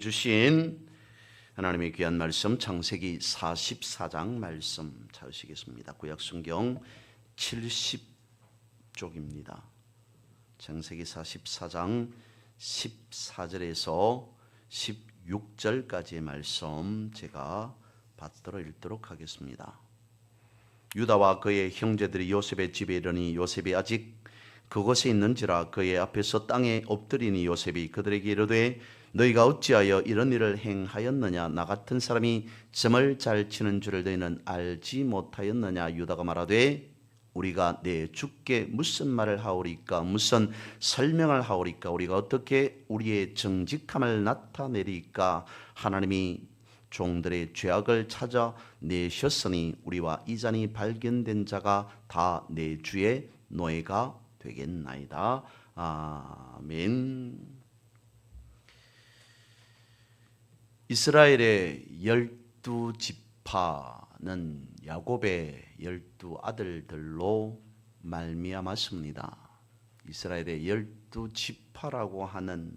주신 하나님의 귀한 말씀 창세기 44장 말씀 찾으시겠습니다. 구약 성경 70쪽입니다. 창세기 44장 14절에서 16절까지의 말씀 제가 받들어 읽도록 하겠습니다. 유다와 그의 형제들이 요셉의 집에 이르니 요셉이 아직 그곳에 있는지라 그의 앞에서 땅에 엎드리니 요셉이 그들에게 이르되 너희가 어찌하여 이런 일을 행하였느냐? 나 같은 사람이 점을 잘 치는 줄을 너희는 알지 못하였느냐? 유다가 말하되 우리가 내 주께 무슨 말을 하오리까? 무슨 설명을 하오리까? 우리가 어떻게 우리의 정직함을 나타내리까? 하나님이 종들의 죄악을 찾아 내셨으니 우리와 이잔이 발견된 자가 다 내 주의 노예가 되겠나이다. 아멘. 이스라엘의 열두 지파는 야곱의 열두 아들들로 말미암았습니다. 이스라엘의 열두 지파라고 하는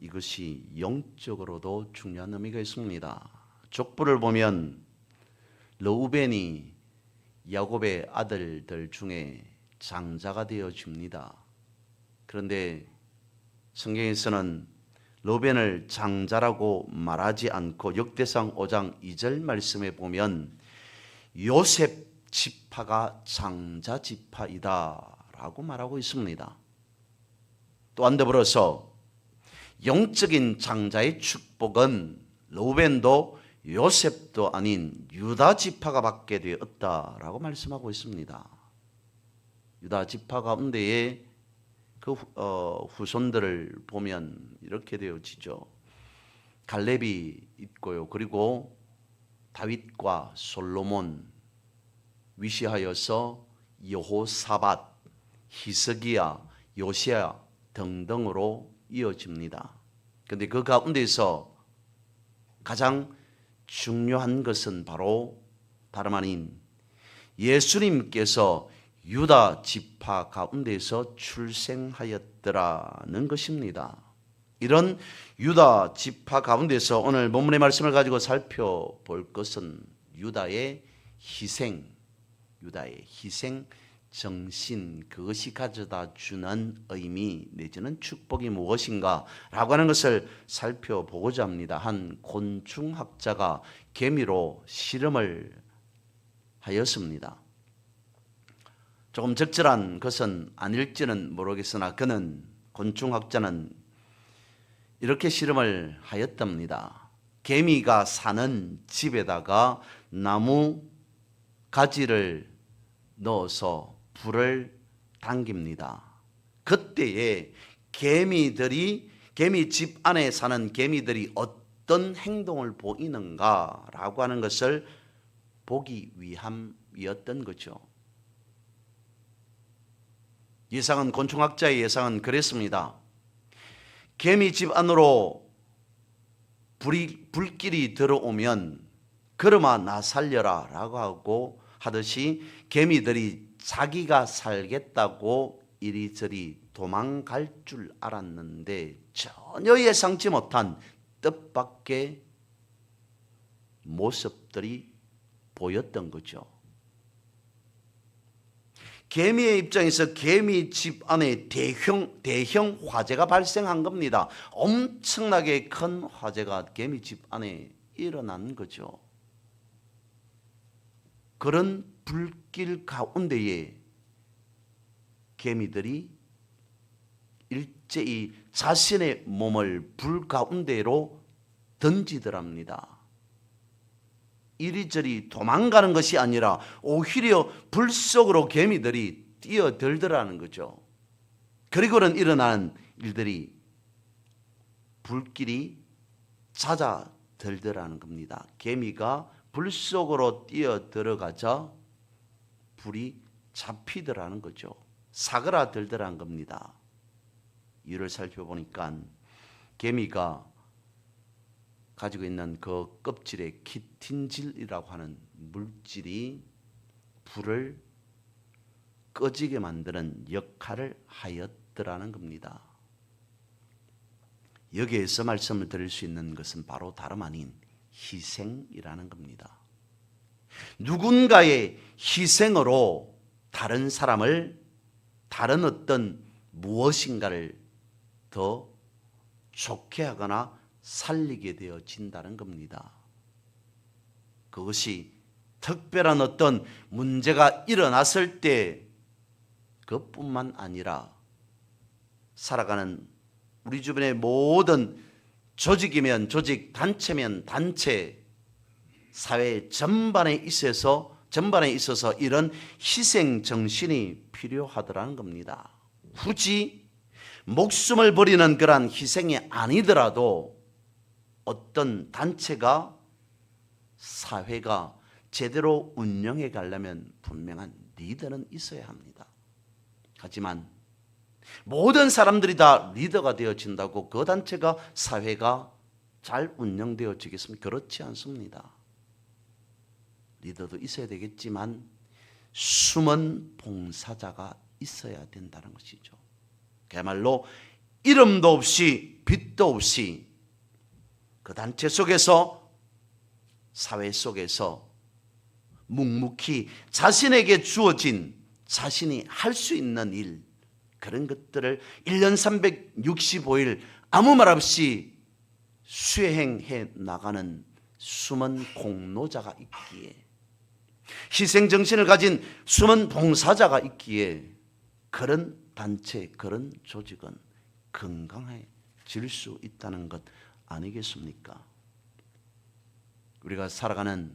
이것이 영적으로도 중요한 의미가 있습니다. 족보를 보면 러우벤이 야곱의 아들들 중에 장자가 되어집니다. 그런데 성경에서는 로벤을 장자라고 말하지 않고 역대상 5장 2절 말씀에 보면 요셉 지파가 장자 지파이다라고 말하고 있습니다. 또한 더불어서 영적인 장자의 축복은 로벤도 요셉도 아닌 유다 지파가 받게 되었다라고 말씀하고 있습니다. 유다 지파 가 운데에 그 어, 후손들을 보면 이렇게 되어지죠. 갈렙이 있고요. 그리고 다윗과 솔로몬 위시하여서 여호사밧, 히스기야, 요시야 등등으로 이어집니다. 근데 그 가운데서 가장 중요한 것은 바로 다름 아닌 예수님께서 유다 지파 가운데서 출생하였더라는 것입니다. 이런 유다 지파 가운데서 오늘 본문의 말씀을 가지고 살펴볼 것은 유다의 희생, 유다의 희생 정신 그것이 가져다 주는 의미 내지는 축복이 무엇인가라고 하는 것을 살펴보고자 합니다. 한 곤충학자가 개미로 실험을 하였습니다. 조금 적절한 것은 아닐지는 모르겠으나 그는 곤충학자는 이렇게 실험을 하였답니다. 개미가 사는 집에다가 나무 가지를 넣어서 불을 당깁니다. 그때에 개미들이 개미 집 안에 사는 개미들이 어떤 행동을 보이는가라고 하는 것을 보기 위함이었던 거죠. 예상은 곤충학자의 예상은 그랬습니다. 개미 집 안으로 불이, 불길이 들어오면 그러마 나 살려라 라고 하고 하듯이 개미들이 자기가 살겠다고 이리저리 도망갈 줄 알았는데 전혀 예상치 못한 뜻밖의 모습들이 보였던 거죠. 개미의 입장에서 개미 집 안에 대형, 대형 화재가 발생한 겁니다. 엄청나게 큰 화재가 개미 집 안에 일어난 거죠. 그런 불길 가운데에 개미들이 일제히 자신의 몸을 불 가운데로 던지더랍니다. 이리저리 도망가는 것이 아니라 오히려 불 속으로 개미들이 뛰어들더라는 거죠. 그리고는 일어나는 일들이 불길이 잦아들더라는 겁니다. 개미가 불 속으로 뛰어 들어가자 불이 잡히더라는 거죠. 사그라들더라는 겁니다. 이를 살펴보니까 개미가 가지고 있는 그 껍질에 키틴질이라고 하는 물질이 불을 꺼지게 만드는 역할을 하였더라는 겁니다. 여기에서 말씀을 드릴 수 있는 것은 바로 다름 아닌 희생이라는 겁니다. 누군가의 희생으로 다른 사람을 다른 어떤 무엇인가를 더 좋게 하거나 살리게 되어진다는 겁니다. 그것이 특별한 어떤 문제가 일어났을 때 그뿐만 아니라 살아가는 우리 주변의 모든 조직이면 조직, 단체면 단체, 사회 전반에 있어서 전반에 있어서 이런 희생 정신이 필요하더라는 겁니다. 굳이 목숨을 버리는 그러한 희생이 아니더라도 어떤 단체가 사회가 제대로 운영해 가려면 분명한 리더는 있어야 합니다. 하지만 모든 사람들이 다 리더가 되어진다고 그 단체가 사회가 잘 운영되어지겠습니까? 그렇지 않습니다. 리더도 있어야 되겠지만 숨은 봉사자가 있어야 된다는 것이죠. 그야말로 이름도 없이 빛도 없이 그 단체 속에서 사회 속에서 묵묵히 자신에게 주어진 자신이 할 수 있는 일 그런 것들을 1년 365일 아무 말 없이 수행해 나가는 숨은 공로자가 있기에 희생 정신을 가진 숨은 봉사자가 있기에 그런 단체 그런 조직은 건강해질 수 있다는 것 아니겠습니까? 우리가 살아가는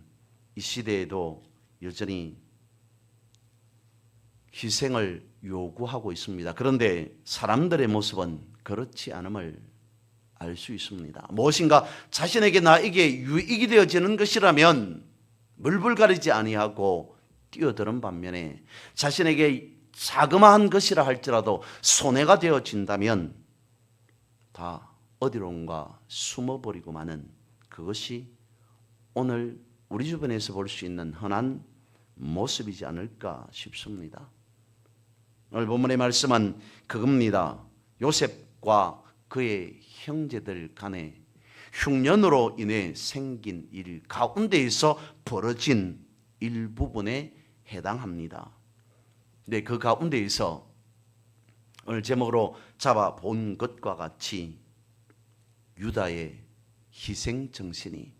이 시대에도 여전히 희생을 요구하고 있습니다. 그런데 사람들의 모습은 그렇지 않음을 알 수 있습니다. 무엇인가 자신에게 나에게 유익이 되어지는 것이라면 물불 가리지 아니하고 뛰어드는 반면에 자신에게 자그마한 것이라 할지라도 손해가 되어진다면 다 어디론가 숨어버리고 마는 그것이 오늘 우리 주변에서 볼 수 있는 흔한 모습이지 않을까 싶습니다. 오늘 본문의 말씀은 그겁니다. 요셉과 그의 형제들 간에 흉년으로 인해 생긴 일 가운데에서 벌어진 일부분에 해당합니다. 네, 그 가운데에서 오늘 제목으로 잡아 본 것과 같이 유다의 희생 정신이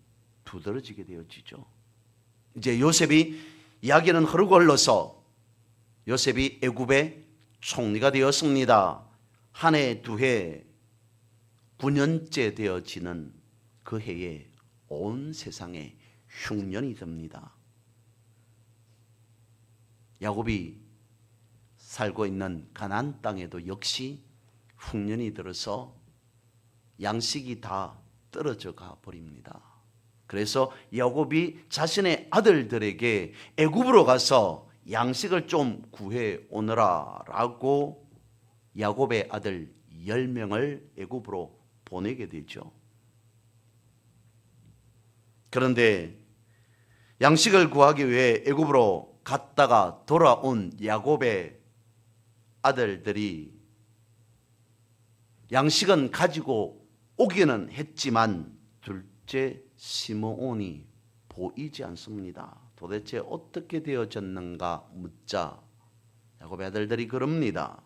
두드러지게 되어지죠. 이제 요셉이 이야기는 흐르고 흘러서 요셉이 애굽의 총리가 되었습니다. 한 해, 두 해, 9년째 되어지는 그 해에 온 세상에 흉년이 듭니다. 야곱이 살고 있는 가나안 땅에도 역시 흉년이 들어서 양식이 다 떨어져 가 버립니다. 그래서 야곱이 자신의 아들들에게 애굽으로 가서 양식을 좀 구해 오너라라고 야곱의 아들 10명을 애굽으로 보내게 되죠. 그런데 양식을 구하기 위해 애굽으로 갔다가 돌아온 야곱의 아들들이 양식은 가지고 오기는 했지만 둘째 시므온이 보이지 않습니다. 도대체 어떻게 되어졌는가 묻자 야곱의 아들들이 그럽니다.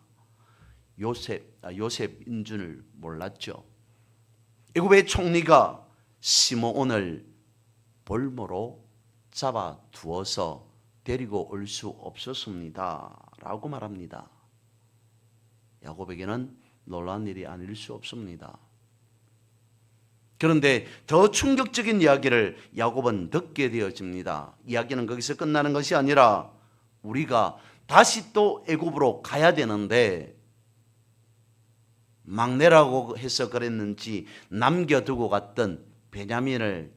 요셉 아, 요셉인 줄 몰랐죠. 애굽의 총리가 시므온을 볼모로 잡아 두어서 데리고 올 수 없었습니다라고 말합니다. 야곱에게는 놀라운 일이 아닐 수 없습니다. 그런데 더 충격적인 이야기를 야곱은 듣게 되어집니다. 이야기는 거기서 끝나는 것이 아니라 우리가 다시 또 애굽으로 가야 되는데 막내라고 해서 그랬는지 남겨두고 갔던 베냐민을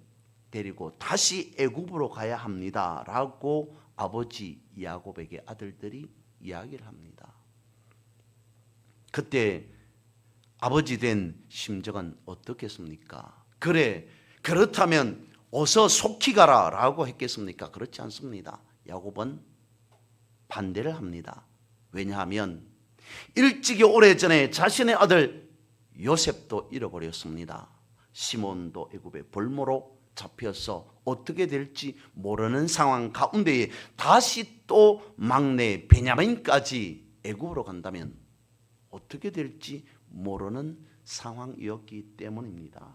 데리고 다시 애굽으로 가야 합니다라고 아버지 야곱에게 아들들이 이야기를 합니다. 그때 아버지 된 심정은 어떻겠습니까? 그래 그렇다면 어서 속히 가라라고 했겠습니까? 그렇지 않습니다. 야곱은 반대를 합니다. 왜냐하면 일찍이 오래전에 자신의 아들 요셉도 잃어버렸습니다. 시몬도 애굽의 볼모로 잡혀서 어떻게 될지 모르는 상황 가운데에 다시 또 막내 베냐민까지 애굽으로 간다면 어떻게 될지 모르는 상황이었기 때문입니다.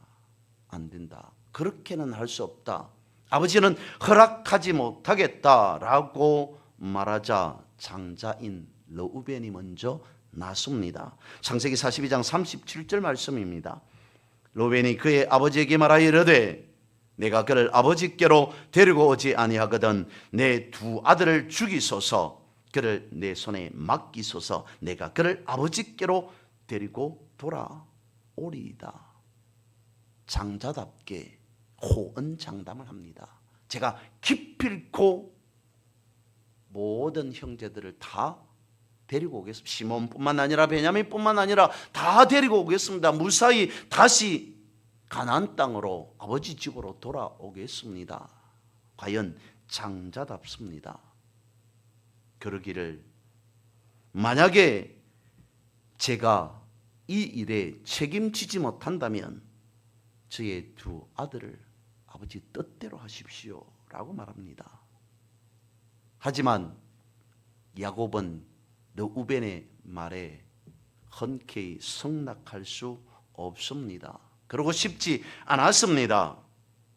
안 된다. 그렇게는 할 수 없다. 아버지는 허락하지 못하겠다라고 말하자 장자인 러우벤이 먼저 나섭니다. 창세기 42장 37절 말씀입니다. 로벤이 그의 아버지에게 말하여 이르되 내가 그를 아버지께로 데리고 오지 아니하거든 내 두 아들을 죽이소서 그를 내 손에 맡기소서 내가 그를 아버지께로 데리고 돌아오리이다. 장자답게 호언장담을 합니다. 제가 기필코 모든 형제들을 다 데리고 오겠습니다. 시몬뿐만 아니라 베냐민뿐만 아니라 다 데리고 오겠습니다. 무사히 다시 가나안 땅으로 아버지 집으로 돌아오겠습니다. 과연 장자답습니다. 그러기를 만약에 제가 이 일에 책임지지 못한다면 저의 두 아들을 아버지 뜻대로 하십시오 라고 말합니다. 하지만 야곱은 르우벤의 말에 흔쾌히 승낙할 수 없습니다. 그러고 싶지 않았습니다.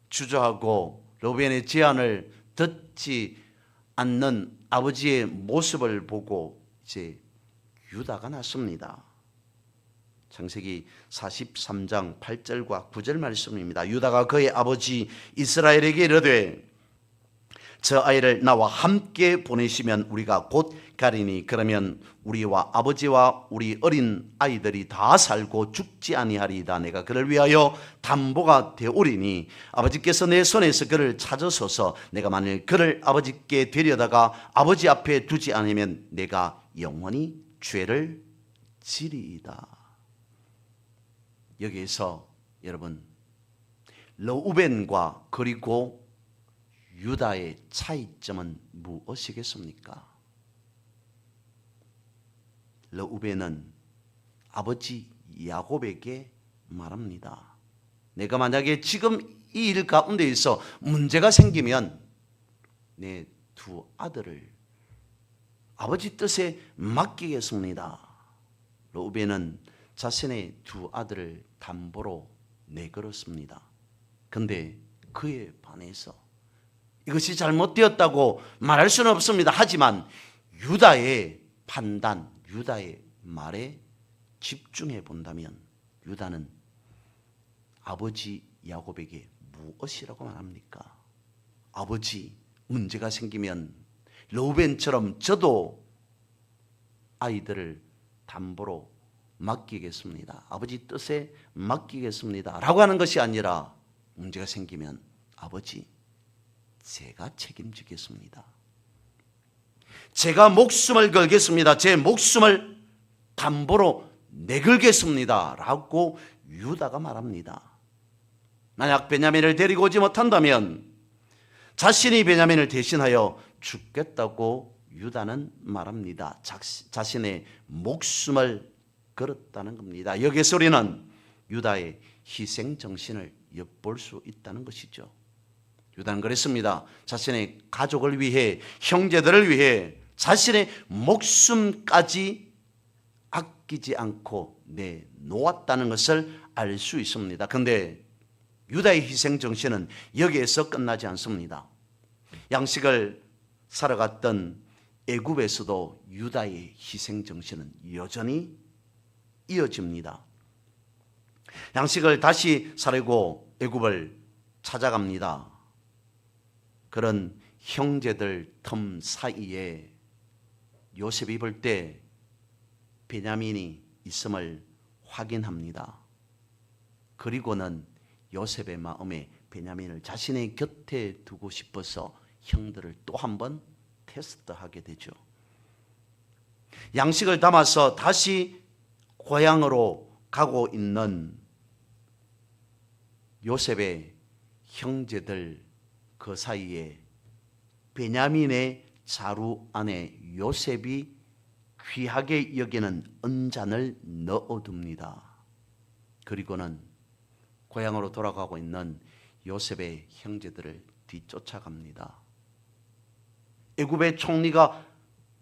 주저하고 르우벤의 제안을 듣지 않는 아버지의 모습을 보고 이제 유다가 났습니다. 창세기 43장 8절과 9절 말씀입니다. 유다가 그의 아버지 이스라엘에게 이르되 저 아이를 나와 함께 보내시면 우리가 곧 가리니 그러면 우리와 아버지와 우리 어린 아이들이 다 살고 죽지 아니하리이다 내가 그를 위하여 담보가 되오리니 아버지께서 내 손에서 그를 찾으소서 내가 만일 그를 아버지께 데려다가 아버지 앞에 두지 않으면 내가 영원히 죄를 지리이다 여기에서 여러분 러우벤과 그리고 유다의 차이점은 무엇이겠습니까? 러우벤은 아버지 야곱에게 말합니다. 내가 만약에 지금 이 일 가운데 있어 문제가 생기면 내 두 아들을 아버지 뜻에 맡기겠습니다. 로벤은 자신의 두 아들을 담보로 내걸었습니다. 근데 그에 반해서 이것이 잘못되었다고 말할 수는 없습니다. 하지만 유다의 판단, 유다의 말에 집중해 본다면 유다는 아버지 야곱에게 무엇이라고 말합니까? 아버지 문제가 생기면 로벤처럼 저도 아이들을 담보로 맡기겠습니다. 아버지 뜻에 맡기겠습니다. 라고 하는 것이 아니라 문제가 생기면 아버지 제가 책임지겠습니다. 제가 목숨을 걸겠습니다. 제 목숨을 담보로 내걸겠습니다. 라고 유다가 말합니다. 만약 베냐민을 데리고 오지 못한다면 자신이 베냐민을 대신하여 죽겠다고 유다는 말합니다. 자신의 목숨을 걸었다는 겁니다. 여기서 우리는 유다의 희생 정신을 엿볼 수 있다는 것이죠. 유다는 그랬습니다. 자신의 가족을 위해 형제들을 위해 자신의 목숨까지 아끼지 않고 내놓았다는 것을 알 수 있습니다. 그런데 유다의 희생 정신은 여기에서 끝나지 않습니다. 양식을 사러 갔던 애굽에서도 유다의 희생 정신은 여전히 이어집니다. 양식을 다시 사려고 애굽을 찾아갑니다. 그런 형제들 틈 사이에 요셉이 볼 때 베냐민이 있음을 확인합니다. 그리고는 요셉의 마음에 베냐민을 자신의 곁에 두고 싶어서 형들을 또 한 번 테스트하게 되죠. 양식을 담아서 다시 고향으로 가고 있는 요셉의 형제들 그 사이에 베냐민의 자루 안에 요셉이 귀하게 여기는 은잔을 넣어둡니다. 그리고는 고향으로 돌아가고 있는 요셉의 형제들을 뒤쫓아갑니다. 애굽의 총리가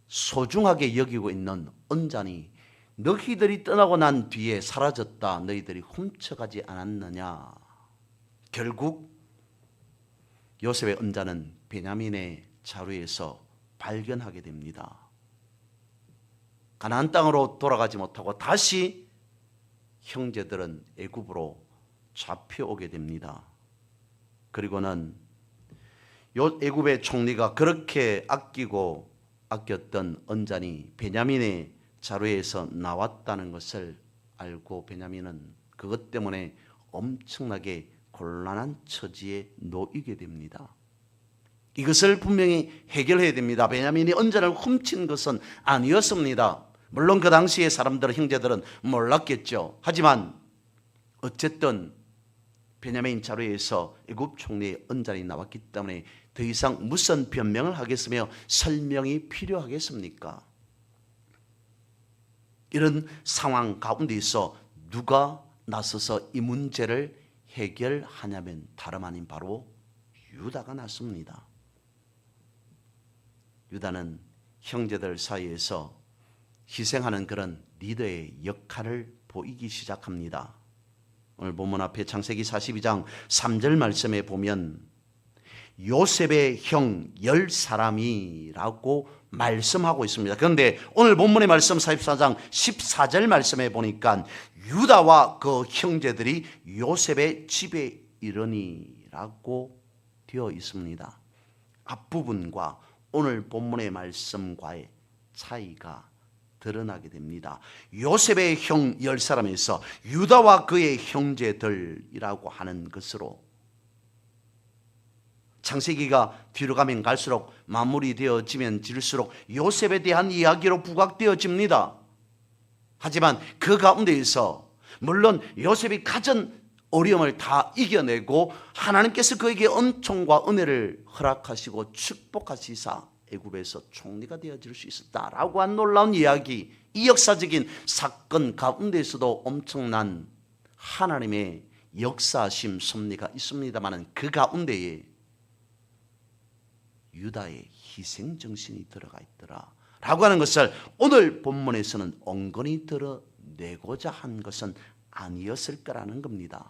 소중하게 여기고 있는 언잔이 너희들이 떠나고 난 뒤에 사라졌다. 너희들이 훔쳐가지 않았느냐. 결국 요셉의 언자는 베냐민의 자루에서 발견하게 됩니다. 가나안 땅으로 돌아가지 못하고 다시 형제들은 애굽으로 잡혀오게 됩니다. 그리고는 요 애굽의 총리가 그렇게 아끼고 아꼈던 언잔이 베냐민의 자루에서 나왔다는 것을 알고 베냐민은 그것 때문에 엄청나게 곤란한 처지에 놓이게 됩니다. 이것을 분명히 해결해야 됩니다. 베냐민이 언잔을 훔친 것은 아니었습니다. 물론 그 당시에 사람들 형제들은 몰랐겠죠. 하지만 어쨌든 베냐민 자루에서 애굽 총리의 언잔이 나왔기 때문에 더 이상 무슨 변명을 하겠으며 설명이 필요하겠습니까? 이런 상황 가운데서 누가 나서서 이 문제를 해결하냐면 다름 아닌 바로 유다가 났습니다. 유다는 형제들 사이에서 희생하는 그런 리더의 역할을 보이기 시작합니다. 오늘 본문 앞에 창세기 42장 3절 말씀에 보면 요셉의 형 열 사람이라고 말씀하고 있습니다. 그런데 오늘 본문의 말씀 44장 14절 말씀에 보니까 유다와 그 형제들이 요셉의 집에 이르니라고 되어 있습니다. 앞부분과 오늘 본문의 말씀과의 차이가 드러나게 됩니다. 요셉의 형 열 사람에서 유다와 그의 형제들이라고 하는 것으로 창세기가 뒤로 가면 갈수록 마무리되어지면 질수록 요셉에 대한 이야기로 부각되어집니다. 하지만 그 가운데에서 물론 요셉이 가진 어려움을 다 이겨내고 하나님께서 그에게 은총과 은혜를 허락하시고 축복하시사 애굽에서 총리가 되어질 수 있었다라고 한 놀라운 이야기 이 역사적인 사건 가운데에서도 엄청난 하나님의 역사심 섭리가 있습니다만은 그 가운데에 유다의 희생 정신이 들어가 있더라. 라고 하는 것을 오늘 본문에서는 엉거니 드러내고자 한 것은 아니었을 거라는 겁니다.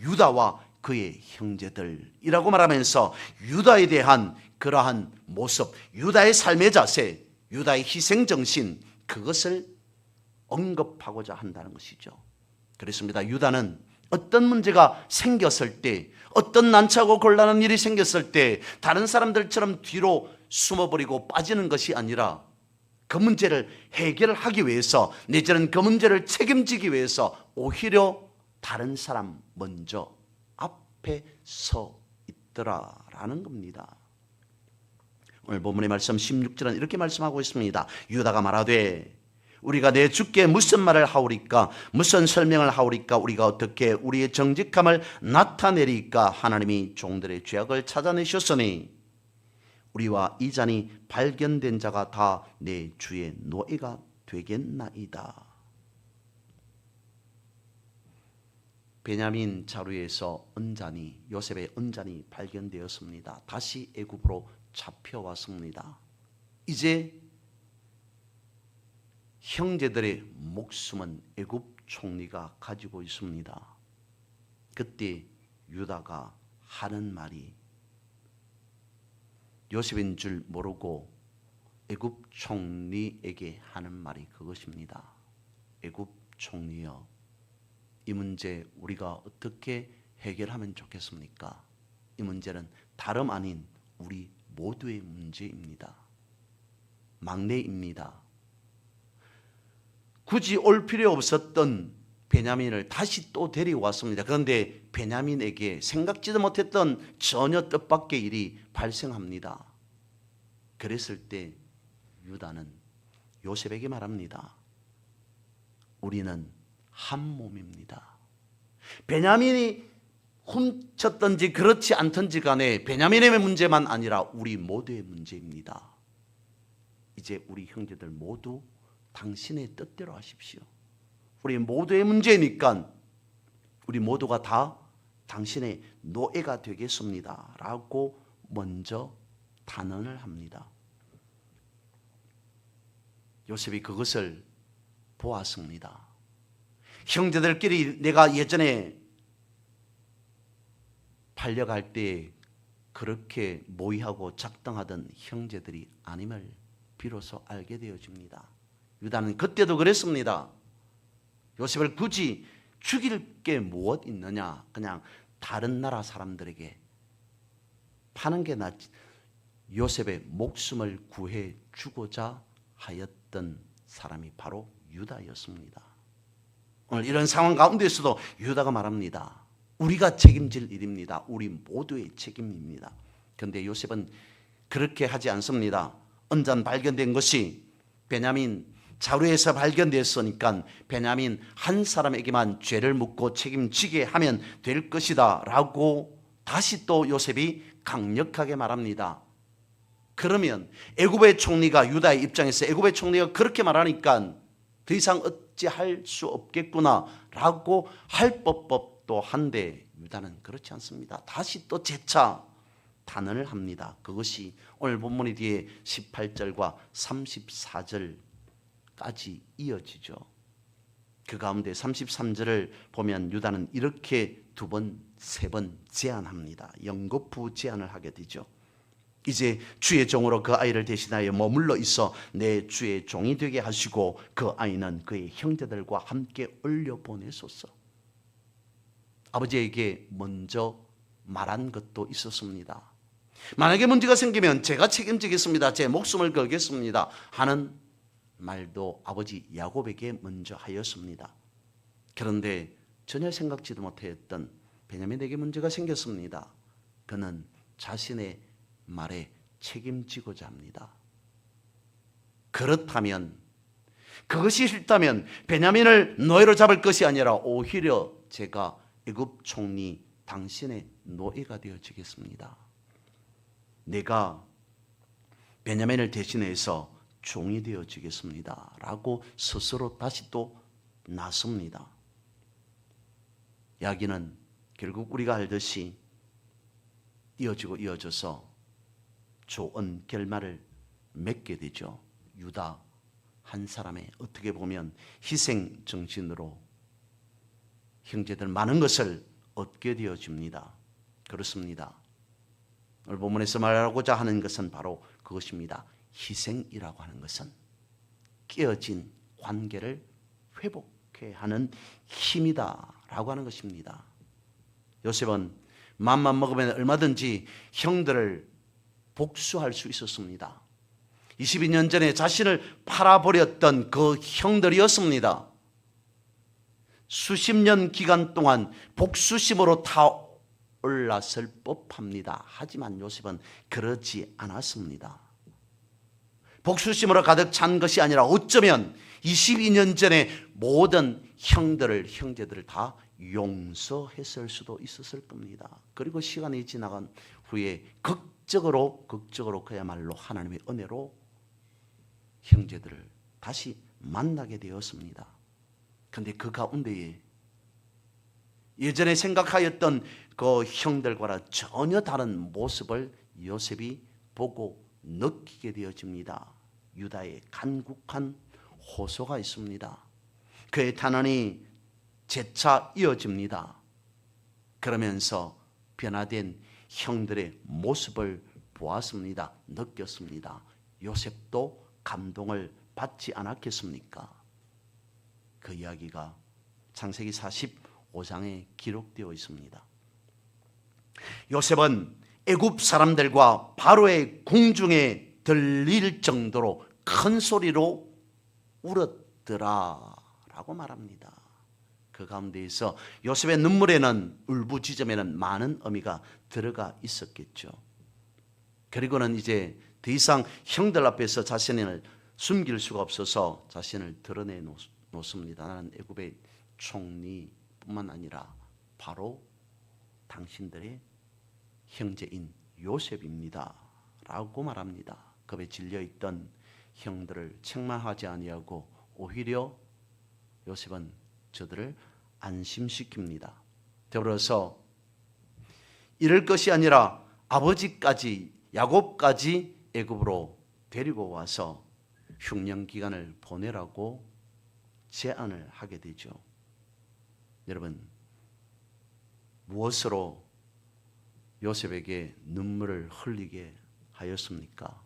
유다와 그의 형제들이라고 말하면서 유다에 대한 그러한 모습, 유다의 삶의 자세, 유다의 희생 정신 그것을 언급하고자 한다는 것이죠. 그렇습니다. 유다는 어떤 문제가 생겼을 때, 어떤 난처하고 곤란한 일이 생겼을 때 다른 사람들처럼 뒤로 숨어버리고 빠지는 것이 아니라 그 문제를 해결하기 위해서 내지는 그 문제를 책임지기 위해서 오히려 다른 사람 먼저 앞에 서 있더라라는 겁니다. 오늘 본문의 말씀 16절은 이렇게 말씀하고 있습니다. 유다가 말하되 우리가 내 주께 무슨 말을 하오리까 무슨 설명을 하오리까 우리가 어떻게 우리의 정직함을 나타내리까 하나님이 종들의 죄악을 찾아내셨으니 우리와 이 잔이 발견된 자가 다 내 주의 노예가 되겠나이다. 베냐민 자루에서 은잔이 요셉의 은잔이 발견되었습니다. 다시 애굽으로 잡혀왔습니다. 이제 형제들의 목숨은 애굽 총리가 가지고 있습니다. 그때 유다가 하는 말이 요셉인 줄 모르고 애굽 총리에게 하는 말이 그것입니다. 애굽 총리여, 이 문제 우리가 어떻게 해결하면 좋겠습니까? 이 문제는 다름 아닌 우리 모두의 문제입니다. 막내입니다. 굳이 올 필요 없었던 베냐민을 다시 또 데리고 왔습니다. 그런데 베냐민에게 생각지도 못했던 전혀 뜻밖의 일이 발생합니다. 그랬을 때 유다는 요셉에게 말합니다. 우리는 한 몸입니다. 베냐민이 훔쳤든지 그렇지 않든지 간에 베냐민의 문제만 아니라 우리 모두의 문제입니다. 이제 우리 형제들 모두 당신의 뜻대로 하십시오. 우리 모두의 문제니까 우리 모두가 다 당신의 노예가 되겠습니다 라고 먼저 단언을 합니다. 요셉이 그것을 보았습니다. 형제들끼리 내가 예전에 팔려갈 때 그렇게 모의하고 작당하던 형제들이 아님을 비로소 알게 되어집니다. 유다는 그때도 그랬습니다. 요셉을 굳이 죽일 게 무엇 있느냐? 그냥 다른 나라 사람들에게 파는 게 낫지. 요셉의 목숨을 구해 주고자 하였던 사람이 바로 유다였습니다. 오늘 이런 상황 가운데서도 유다가 말합니다. 우리가 책임질 일입니다. 우리 모두의 책임입니다. 그런데 요셉은 그렇게 하지 않습니다. 언잔 발견된 것이 베냐민 자루에서 발견됐으니까 베냐민 한 사람에게만 죄를 묻고 책임지게 하면 될 것이다 라고 다시 또 요셉이 강력하게 말합니다. 그러면 애굽의 총리가 유다의 입장에서 애굽의 총리가 그렇게 말하니까 더 이상 어찌할 수 없겠구나라고 할 법법도 한데 유다는 그렇지 않습니다. 다시 또 재차 단언을 합니다. 그것이 오늘 본문의 뒤에 18절과 34절까지 이어지죠. 그 가운데 33절을 보면 유다는 이렇게 두 번, 세 번 제안합니다. 연거푸 제안을 하게 되죠. 이제 주의 종으로 그 아이를 대신하여 머물러 있어 내 주의 종이 되게 하시고 그 아이는 그의 형제들과 함께 올려 보내소서. 아버지에게 먼저 말한 것도 있었습니다. 만약에 문제가 생기면 제가 책임지겠습니다. 제 목숨을 걸겠습니다. 하는 말도 아버지 야곱에게 먼저 하였습니다. 그런데 전혀 생각지도 못했던 베냐민에게 문제가 생겼습니다. 그는 자신의 말에 책임지고자 합니다. 그렇다면 그것이 싫다면 베냐민을 노예로 잡을 것이 아니라 오히려 제가 애굽 총리 당신의 노예가 되어지겠습니다. 내가 베냐민을 대신해서 종이 되어지겠습니다. 라고 스스로 다시 또 나섭니다. 이야기는 결국 우리가 알듯이 이어지고 이어져서 좋은 결말을 맺게 되죠. 유다 한 사람의 어떻게 보면 희생 정신으로 형제들 많은 것을 얻게 되어집니다. 그렇습니다. 오늘 본문에서 말하고자 하는 것은 바로 그것입니다. 희생이라고 하는 것은 깨어진 관계를 회복해 하는 힘이다라고 하는 것입니다. 요셉은 맘만 먹으면 얼마든지 형들을 복수할 수 있었습니다. 22년 전에 자신을 팔아버렸던 그 형들이었습니다. 수십 년 기간 동안 복수심으로 타올랐을 법합니다. 하지만 요셉은 그러지 않았습니다. 복수심으로 가득 찬 것이 아니라 어쩌면 22년 전에 모든 형들을 형제들을 다 용서했을 수도 있었을 겁니다. 그리고 시간이 지나간 후에 극 적으로 극적으로 그야말로 하나님의 은혜로 형제들을 다시 만나게 되었습니다. 근데 그 가운데에 예전에 생각하였던 그 형들과는 전혀 다른 모습을 요셉이 보고 느끼게 되어집니다. 유다의 간곡한 호소가 있습니다. 그의 탄원이 재차 이어집니다. 그러면서 변화된 형들의 모습을 보았습니다. 느꼈습니다. 요셉도 감동을 받지 않았겠습니까? 그 이야기가 창세기 45장에 기록되어 있습니다. 요셉은 애굽 사람들과 바로의 궁중에 들릴 정도로 큰 소리로 울었더라라고 말합니다. 그 가운데에서 요셉의 눈물에는 울부짖음에는 많은 의미가 들어가 있었겠죠. 그리고는 이제 더 이상 형들 앞에서 자신을 숨길 수가 없어서 자신을 드러내 놓습니다. 나는 애굽의 총리뿐만 아니라 바로 당신들의 형제인 요셉입니다. 라고 말합니다. 겁에 질려 있던 형들을 책망하지 아니하고 오히려 요셉은 저들을 안심시킵니다. 더불어서 이럴 것이 아니라 아버지까지 야곱까지 애굽으로 데리고 와서 흉년 기간을 보내라고 제안을 하게 되죠. 여러분 무엇으로 요셉에게 눈물을 흘리게 하였습니까?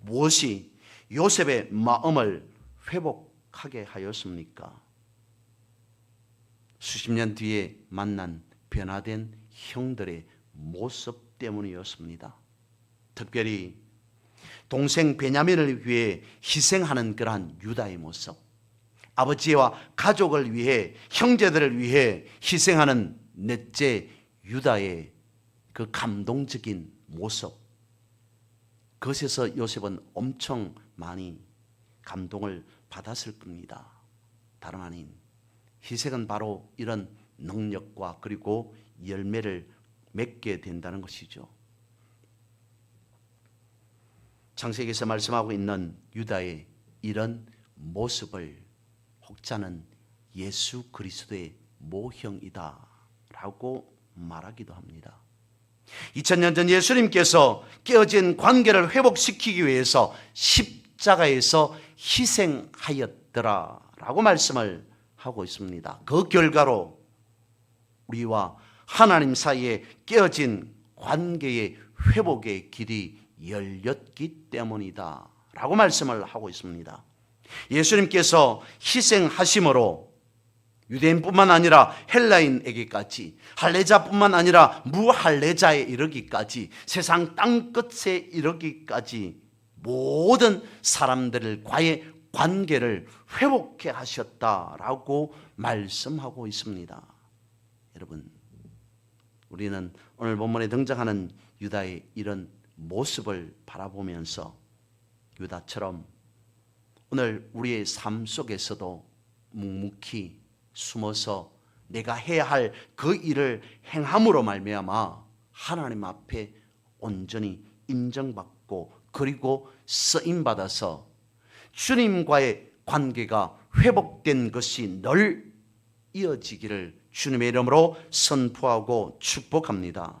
무엇이 요셉의 마음을 회복하게 하였습니까? 수십 년 뒤에 만난 변화된 형들의 모습 때문이었습니다. 특별히 동생 베냐민을 위해 희생하는 그러한 유다의 모습, 아버지와 가족을 위해 형제들을 위해 희생하는 넷째 유다의 그 감동적인 모습, 그것에서 요셉은 엄청 많이 감동을 받았을 겁니다. 다름 아닌 희생은 바로 이런 능력과 그리고 열매를 맺게 된다는 것이죠. 창세기에서 말씀하고 있는 유다의 이런 모습을 혹자는 예수 그리스도의 모형이다라고 말하기도 합니다. 2000년 전 예수님께서 깨어진 관계를 회복시키기 위해서 십자가에서 희생하였더라라고 말씀을 하고 있습니다. 그 결과로 우리와 하나님 사이에 깨어진 관계의 회복의 길이 열렸기 때문이다. 라고 말씀을 하고 있습니다. 예수님께서 희생하심으로 유대인뿐만 아니라 헬라인에게까지 할례자뿐만 아니라 무할례자에 이르기까지 세상 땅 끝에 이르기까지 모든 사람들과의 관계를 회복해 하셨다라고 말씀하고 있습니다. 여러분, 우리는 오늘 본문에 등장하는 유다의 이런 모습을 바라보면서 유다처럼 오늘 우리의 삶 속에서도 묵묵히 숨어서 내가 해야 할 그 일을 행함으로 말미암아 하나님 앞에 온전히 인정받고 그리고 쓰임 받아서 주님과의 관계가 회복된 것이 늘 이어지기를 주님의 이름으로 선포하고 축복합니다.